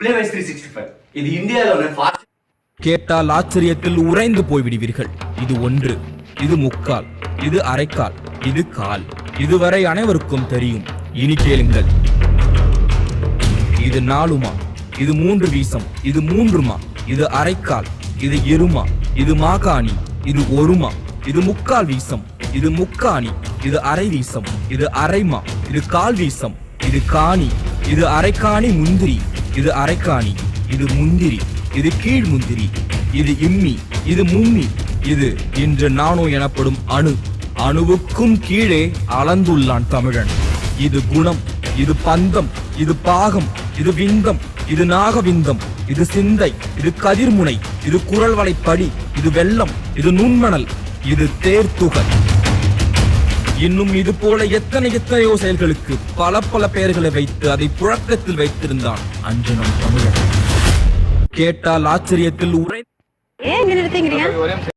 பிளேவைஸ் three sixty five இது இந்தியாவில் ஒன்று ஃபாஸ்ட் கேட்டால் ஆச்சரியத்தில் உறைந்து போய்விடுவீர்கள். இது ஒன்று இது முக்கால் இது அரைக்கால் இது கால். இதுவரை அனைவருக்கும் தெரியும். இனி கேளுங்கள். இது நாலுமா? இது மூன்று வீசம். இது மூன்றுமா? இது அரைக்கால். இது இருமா இது மாகாணி. இது ஒருமா? இது முக்கால் வீசம். இது முக்காணி. இது அரை வீசம். இது அரைமா? இது கால் வீசம். இது காணி. இது அரைக்காணி முந்திரி. இது அரைக்காணி இது முந்திரி இது கீழ் முந்திரி இது இம்மி இது மும்மி இது இன்று நானோ எனப்படும் அணு. அணுவுக்கும் கீழே அளந்துள்ளான் தமிழன். இது குணம் இது பந்தம் இது பாகம் இது விந்தம் இது நாகவிந்தம் இது சிந்தை இது கதிர்முனை இது குரல் படி இது வெள்ளம் இது நுண்மணல் இது தேர்த்துகள். இன்னும் இது போல எத்தனை எத்தனையோ செயல்களுக்கு பல பல பெயர்களை வைத்து அதை புழக்கத்தில் வைத்திருந்தான் அஞ்சனம் தமிழர். கேட்டால் ஆச்சரியத்தில் உரை ஏன் நிறுத்தீங்க